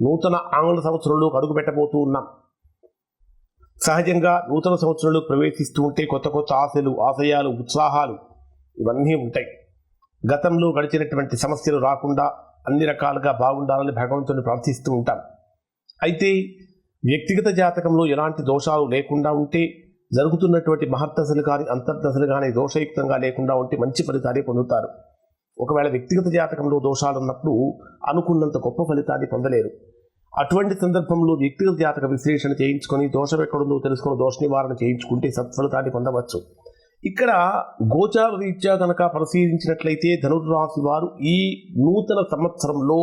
నూతన ఆంగ్ల సంవత్సరంలో అడుగు పెట్టబోతూ ఉన్నాం. సహజంగా నూతన సంవత్సరంలో ప్రవేశిస్తూ ఉంటే కొత్త కొత్త ఆశలు ఆశయాలు ఉత్సాహాలు ఇవన్నీ ఉంటాయి. గతంలో గడిచినటువంటి సమస్యలు రాకుండా అన్ని రకాలుగా బాగుండాలని భగవంతుని ప్రార్థిస్తూ ఉంటాం. అయితే వ్యక్తిగత జాతకంలో ఎలాంటి దోషాలు లేకుండా ఉంటే జరుగుతున్నటువంటి మహర్దశలు కానీ అంతర్దశలు కానీ దోషయుక్తంగా లేకుండా ఉంటే మంచి ఫలితాలే పొందుతారు. ఒకవేళ వ్యక్తిగత జాతకంలో దోషాలు ఉన్నప్పుడు అనుకున్నంత గొప్ప ఫలితాన్ని పొందలేరు. అటువంటి సందర్భంలో వ్యక్తిగత జాతక విశ్లేషణ చేయించుకొని దోషం ఎక్కడుందో తెలుసుకొని దోష నివారణ చేయించుకుంటే సత్ఫలితాన్ని పొందవచ్చు. ఇక్కడ గోచార రీత్యా కనుక పరిశీలించినట్లయితే ధనుర్రాశి వారు ఈ నూతన సంవత్సరంలో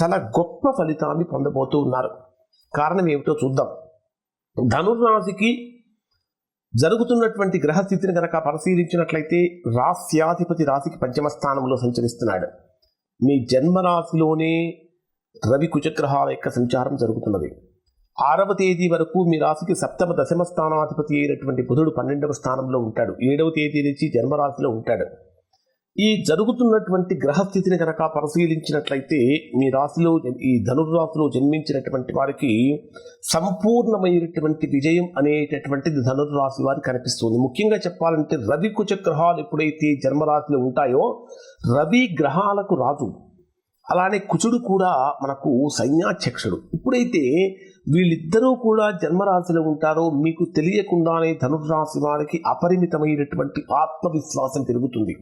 చాలా గొప్ప ఫలితాన్ని పొందబోతూ ఉన్నారు. కారణం ఏమిటో చూద్దాం. ధనుర్రాశికి జరుగుతున్నటువంటి గ్రహస్థితిని కనుక పరిశీలించినట్లయితే రాస్యాధిపతి రాశికి పంచమ స్థానంలో సంచరిస్తున్నాడు. మీ జన్మరాశిలోనే రవి కుచగ్రహాల యొక్క సంచారం జరుగుతున్నది. ఆరవ తేదీ వరకు మీ రాశికి సప్తమ దశమ స్థానాధిపతి అయినటువంటి బుధుడు పన్నెండవ స్థానంలో ఉంటాడు. ఏడవ తేదీ నుంచి జన్మరాశిలో ఉంటాడు. ఈ జరుగుతున్నటువంటి గ్రహస్థితిని కనుక పరిశీలించినట్లయితే మీ రాశిలో ఈ ధనుర్రాశిలో జన్మించినటువంటి వారికి సంపూర్ణమైనటువంటి విజయం అనేటటువంటిది ధనుర్రాశి వారికి కనిపిస్తుంది. ముఖ్యంగా చెప్పాలంటే రవి కుచ గ్రహాలు ఎప్పుడైతే జన్మరాశిలో ఉంటాయో రవి గ్రహాలకు రాజు. అలానే కుచుడు కూడా మనకు సైన్యాధ్యక్షుడు. ఇప్పుడైతే వీళ్ళిద్దరూ కూడా జన్మరాశిలో ఉంటారో మీకు తెలియకుండానే ధనుర్రాశి వారికి అపరిమితమైనటువంటి ఆత్మవిశ్వాసం పెరుగుతుంది.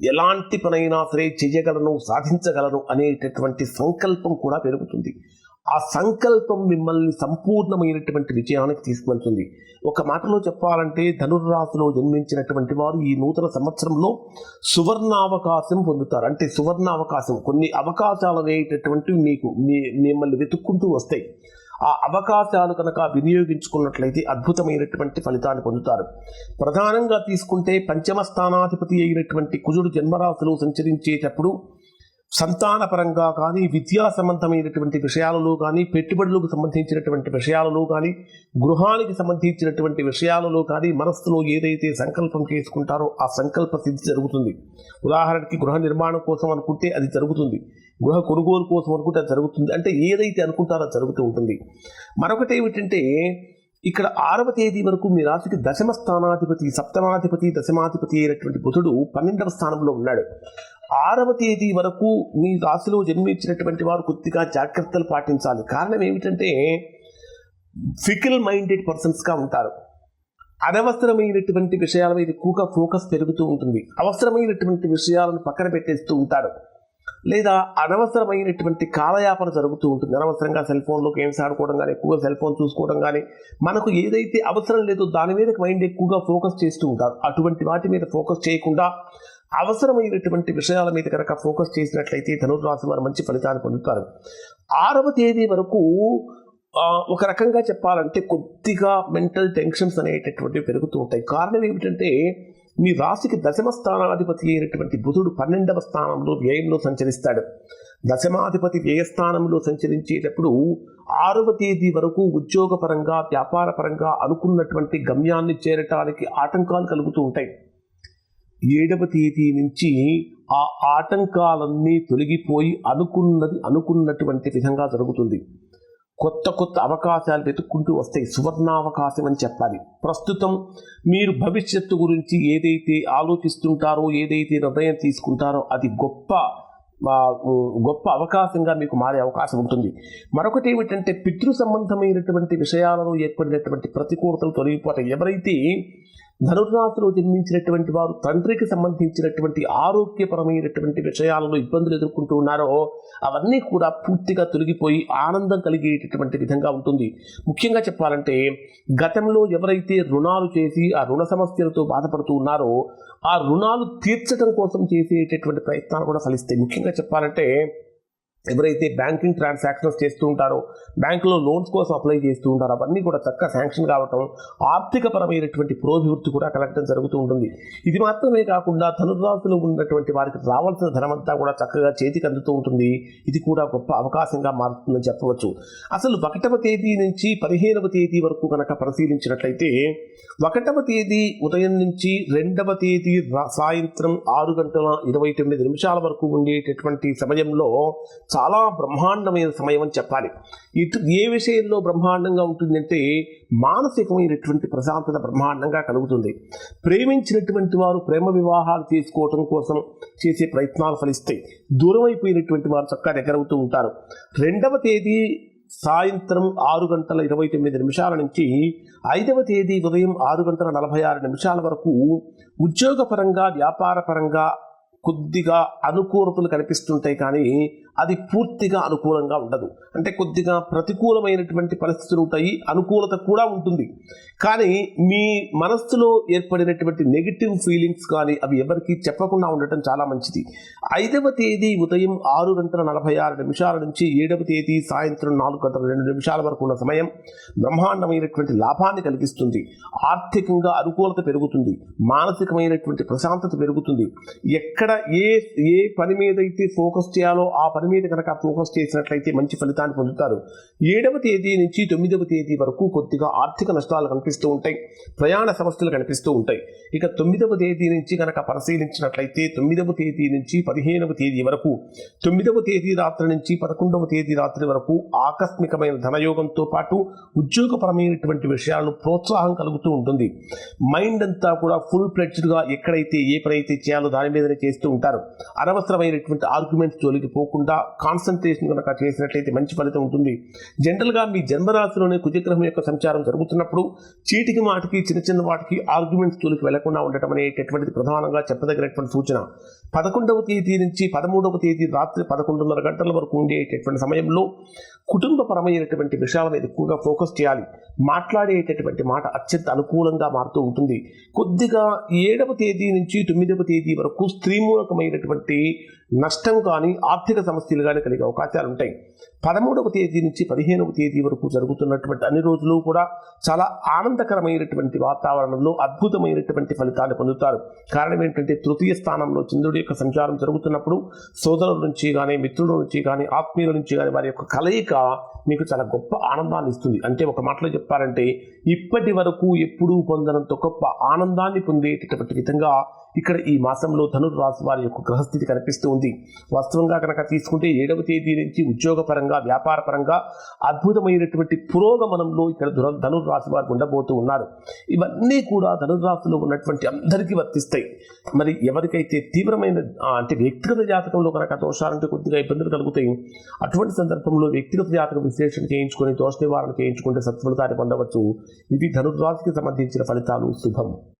ఎలాంటి పనైనా సరే చేయగలను సాధించగలను అనేటటువంటి సంకల్పం కూడా పెరుగుతుంది. ఆ సంకల్పం మిమ్మల్ని సంపూర్ణమైనటువంటి విజయానికి తీసుకువెళ్తుంది. ఒక మాటలో చెప్పాలంటే ధనుర్రాశిలో జన్మించినటువంటి వారు ఈ నూతన సంవత్సరంలో సువర్ణావకాశం పొందుతారు. అంటే సువర్ణావకాశం కొన్ని అవకాశాలు అనేటటువంటివి మీకు మీ మిమ్మల్ని వెతుక్కుంటూ వస్తాయి. ఆ అవకాశాలు కనుక వినియోగించుకున్నట్లయితే అద్భుతమైనటువంటి ఫలితాన్ని పొందుతారు. ప్రధానంగా తీసుకుంటే పంచమ స్థానాధిపతి అయినటువంటి కుజుడు జన్మరాశిలో సంచరించేటప్పుడు సంతానపరంగా కానీ విద్యా సంబంధమైనటువంటి విషయాలలో కానీ పెట్టుబడులకు సంబంధించినటువంటి విషయాలలో కానీ గృహానికి సంబంధించినటువంటి విషయాలలో కానీ మనస్సులో ఏదైతే సంకల్పం చేసుకుంటారో ఆ సంకల్ప సిద్ధి జరుగుతుంది. ఉదాహరణకి గృహ నిర్మాణం కోసం అనుకుంటే అది జరుగుతుంది. గృహ కొనుగోలు కోసం అనుకుంటే అది జరుగుతుంది. అంటే ఏదైతే అనుకుంటారో జరుగుతూ ఉంటుంది. మరొకటి ఏమిటంటే ఇక్కడ ఆరవ తేదీ వరకు మీ రాశికి దశమ స్థానాధిపతి సప్తమాధిపతి దశమాధిపతి అయినటువంటి బుధుడు పన్నెండవ స్థానంలో ఉన్నాడు. ఆరవ తేదీ వరకు మీ రాశిలో జన్మించినటువంటి వారు కొద్దిగా జాగ్రత్తలు పాటించాలి. కారణం ఏమిటంటే ఫికల్ మైండెడ్ పర్సన్స్గా ఉంటారు. అనవసరమైనటువంటి విషయాల మీద ఎక్కువగా ఫోకస్ పెరుగుతూ ఉంటుంది. అవసరమైనటువంటి విషయాలను పక్కన పెట్టేస్తూ ఉంటారు. లేదా అనవసరమైనటువంటి కాలయాపన జరుగుతూ ఉంటుంది. అనవసరంగా సెల్ ఫోన్లో గేమ్స్ ఆడుకోవడం కానీ ఎక్కువగా సెల్ ఫోన్ చూసుకోవడం కానీ మనకు ఏదైతే అవసరం లేదో దాని మీద మైండ్ ఎక్కువగా ఫోకస్ చేస్తూ ఉంటారు. అటువంటి వాటి మీద ఫోకస్ చేయకుండా అవసరమైనటువంటి విషయాల మీద కనుక ఫోకస్ చేసినట్లయితే ధనుర్రాశి వారు మంచి ఫలితాన్ని పొందుతారు. ఆరవ తేదీ వరకు ఒక రకంగా చెప్పాలంటే కొద్దిగా మెంటల్ టెన్షన్స్ అనేటటువంటివి పెరుగుతూ ఉంటాయి. కారణం ఏమిటంటే మీ రాశికి దశమ స్థానాధిపతి అయినటువంటి బుధుడు పన్నెండవ స్థానంలో వ్యయంలో సంచరిస్తాడు. దశమాధిపతి వ్యయస్థానంలో సంచరించేటప్పుడు ఆరవ తేదీ వరకు ఉద్యోగపరంగా వ్యాపారపరంగా అనుకున్నటువంటి గమ్యాన్ని చేరటానికి ఆటంకాలు కలుగుతూ ఉంటాయి. ఏడవ తేదీ నుంచి ఆ ఆటంకాలన్నీ తొలగిపోయి అనుకున్నది అనుకున్నటువంటి విధంగా జరుగుతుంది. కొత్త కొత్త అవకాశాలు వెతుక్కుంటూ వస్తాయి సువర్ణావకాశం అని చెప్పాలి. ప్రస్తుతం మీరు భవిష్యత్తు గురించి ఏదైతే ఆలోచిస్తుంటారో ఏదైతే నిర్ణయం తీసుకుంటారో అది గొప్ప గొప్ప అవకాశంగా మీకు మారే అవకాశం ఉంటుంది. మరొకటి ఏమిటంటే పితృ సంబంధమైనటువంటి విషయాలలో ఏర్పడినటువంటి ప్రతికూలతలు తొలగిపోతాయి. ఎవరైతే ధనుర్రాశిలో జన్మించినటువంటి వారు తండ్రికి సంబంధించినటువంటి ఆరోగ్యపరమైనటువంటి విషయాలలో ఇబ్బందులు ఎదుర్కొంటూ ఉన్నారో అవన్నీ కూడా పూర్తిగా తొలగిపోయి ఆనందం కలిగేటటువంటి విధంగా ఉంటుంది. ముఖ్యంగా చెప్పాలంటే గతంలో ఎవరైతే రుణాలు చేసి ఆ రుణ సమస్యలతో బాధపడుతూ ఉన్నారో ఆ రుణాలు తీర్చడం కోసం చేసేటటువంటి ప్రయత్నాలు కూడా ఫలిస్తాయి. ముఖ్యంగా చెప్పాలంటే ఎవరైతే బ్యాంకింగ్ ట్రాన్సాక్షన్స్ చేస్తూ ఉంటారో బ్యాంకులో లోన్స్ కోసం అప్లై చేస్తూ ఉంటారో అవన్నీ కూడా చక్కగా శాంక్షన్ కావటం ఆర్థికపరమైనటువంటి పురోభివృద్ధి కూడా కలగటం జరుగుతూ ఉంటుంది. ఇది మాత్రమే కాకుండా ధనుర్రాశిలో ఉన్నటువంటి వారికి రావాల్సిన ధనమంతా కూడా చక్కగా చేతికి అందుతూ ఉంటుంది. ఇది కూడా గొప్ప అవకాశంగా మారుతుందని చెప్పవచ్చు. అసలు ఒకటవ తేదీ నుంచి పదిహేనవ తేదీ వరకు కనుక పరిశీలించినట్లయితే ఒకటవ తేదీ ఉదయం నుంచి రెండవ తేదీ సాయంత్రం ఆరు గంటల ఇరవై తొమ్మిది నిమిషాల వరకు ఉండేటటువంటి సమయంలో చాలా బ్రహ్మాండమైన సమయం అని చెప్పాలి. ఇటు ఏ విషయంలో బ్రహ్మాండంగా ఉంటుందంటే మానసికమైనటువంటి ప్రశాంతత బ్రహ్మాండంగా కలుగుతుంది. ప్రేమించినటువంటి వారు ప్రేమ వివాహాలు చేసుకోవటం కోసం చేసే ప్రయత్నాలు ఫలిస్తాయి. దూరం అయిపోయినటువంటి వారు చక్కగా దగ్గరవుతూ ఉంటారు. రెండవ తేదీ సాయంత్రం ఆరు గంటల ఇరవై తొమ్మిది నిమిషాల నుంచి ఐదవ తేదీ ఉదయం ఆరు గంటల నలభై ఆరు నిమిషాల వరకు ఉద్యోగపరంగా వ్యాపారపరంగా కొద్దిగా అనుకూలతలు కనిపిస్తుంటాయి కానీ అది పూర్తిగా అనుకూలంగా ఉండదు. అంటే కొద్దిగా ప్రతికూలమైనటువంటి పరిస్థితులు ఉంటాయి అనుకూలత కూడా ఉంటుంది. కానీ మీ మనస్సులో ఏర్పడినటువంటి నెగిటివ్ ఫీలింగ్స్ కానీ అవి ఎవరికీ చెప్పకుండా ఉండటం చాలా మంచిది. ఐదవ తేదీ ఉదయం ఆరు గంటల నలభై ఆరు నిమిషాల నుంచి ఏడవ తేదీ సాయంత్రం నాలుగు గంటల రెండు నిమిషాల వరకు ఉన్న సమయం బ్రహ్మాండమైనటువంటి లాభాన్ని కలిగిస్తుంది. ఆర్థికంగా అనుకూలత పెరుగుతుంది. మానసికమైనటువంటి ప్రశాంతత పెరుగుతుంది. ఎక్కడ ఏ ఏ పని మీద అయితే ఫోకస్ చేయాలో ఆ పని మీద కనుక ఫోకస్ చేసినట్లయితే మంచి ఫలితాన్ని పొందుతారు. ఏడవ తేదీ నుంచి తొమ్మిదవ తేదీ వరకు కొద్దిగా ఆర్థిక నష్టాలు కనిపిస్తూ ఉంటాయి. ప్రయాణ సమస్యలు కనిపిస్తూ ఉంటాయి. ఇక తొమ్మిదవ తేదీ నుంచి కనుక పరిశీలించినట్లయితే తొమ్మిదవ తేదీ నుంచి పదిహేనవ తేదీ వరకు తొమ్మిదవ తేదీ రాత్రి నుంచి పదకొండవ తేదీ రాత్రి వరకు ఆకస్మికమైన ధనయోగంతో పాటు ఉద్యోగపరమైనటువంటి విషయాలను ప్రోత్సాహం కలుగుతూ ఉంటుంది. మైండ్ అంతా కూడా ఫుల్ ఫ్లెడ్జ్డ్గా ఎక్కడైతే ఏ పని అయితే చేయాలో దాని మీదనే చేస్తూ ఉంటారు. అనవసరమైనటువంటి ఆర్గ్యుమెంట్స్ జోలికి పోకుండా కాన్సన్ట్రేషన్ కనుక చేసినట్లయితే మంచి ఫలితం ఉంటుంది. జనరల్గా మీ జన్మరాశిలోనే కుజగ్రహం యొక్క సంచారం జరుగుతున్నప్పుడు చీటికి మాటికి చిన్న చిన్న వాటికి ఆర్గ్యుమెంట్స్ జోలికి వెళ్ళకుండా ఉండటం అనేటటువంటిది ప్రధానంగా చెప్పదగినటువంటి సూచన. పదకొండవ తేదీ నుంచి పదమూడవ తేదీ రాత్రి పదకొండున్నర గంటల వరకు ఉండేటటువంటి సమయంలో కుటుంబపరమైనటువంటి విషయాల మీద ఎక్కువగా ఫోకస్ చేయాలి. మాట్లాడేటటువంటి మాట అత్యంత అనుకూలంగా మారుతూ ఉంటుంది. కొద్దిగా ఏడవ తేదీ నుంచి తొమ్మిదవ తేదీ వరకు స్త్రీమూలకమైనటువంటి నష్టం కానీ ఆర్థిక సమస్య కానీ కలిగే అవకాశాలు ఉంటాయి పదమూడవ తేదీ నుంచి పదిహేనవ తేదీ వరకు జరుగుతున్నటువంటి అన్ని రోజులు కూడా చాలా ఆనందకరమైనటువంటి వాతావరణంలో అద్భుతమైనటువంటి ఫలితాలు పొందుతారు. కారణం ఏంటంటే తృతీయ స్థానంలో చంద్రుడి యొక్క సంచారం జరుగుతున్నప్పుడు సోదరుల నుంచి కానీ మిత్రుల నుంచి కానీ ఆత్మీయుల నుంచి కానీ వారి యొక్క కలయిక మీకు చాలా గొప్ప ఆనందాన్ని ఇస్తుంది. అంటే ఒక మాటలో చెప్పాలంటే ఇప్పటి వరకు ఎప్పుడూ పొందనంత గొప్ప ఆనందాన్ని పొందేటటువంటి విధంగా ఇక్కడ ఈ మాసంలో ధనుర్ రాశి వారి యొక్క గ్రహస్థితి కనిపిస్తూ ఉంది. వాస్తవంగా కనుక తీసుకుంటే ఏడవ తేదీ నుంచి ఉద్యోగపరంగా వ్యాపారపరంగా అద్భుతమైనటువంటి పురోగమనంలో ఇక్కడ ధను ధనుర్ రాశి వారు ఉండబోతూ ఉన్నారు. ఇవన్నీ కూడా ధనుర్రాశిలో ఉన్నటువంటి అందరికీ వర్తిస్తాయి. మరి ఎవరికైతే తీవ్రమైన అంటే వ్యక్తిగత జాతకంలో కనుక దోషాలంటే కొద్దిగా ఇబ్బందులు కలుగుతాయి. అటువంటి సందర్భంలో వ్యక్తిగత జాతక విశ్లేషణ చేయించుకొని దోష నివారణ చేయించుకుంటే సత్ఫలితాన్ని పొందవచ్చు. ఇది ధనుర్రాశికి సంబంధించిన ఫలితాలు. శుభం.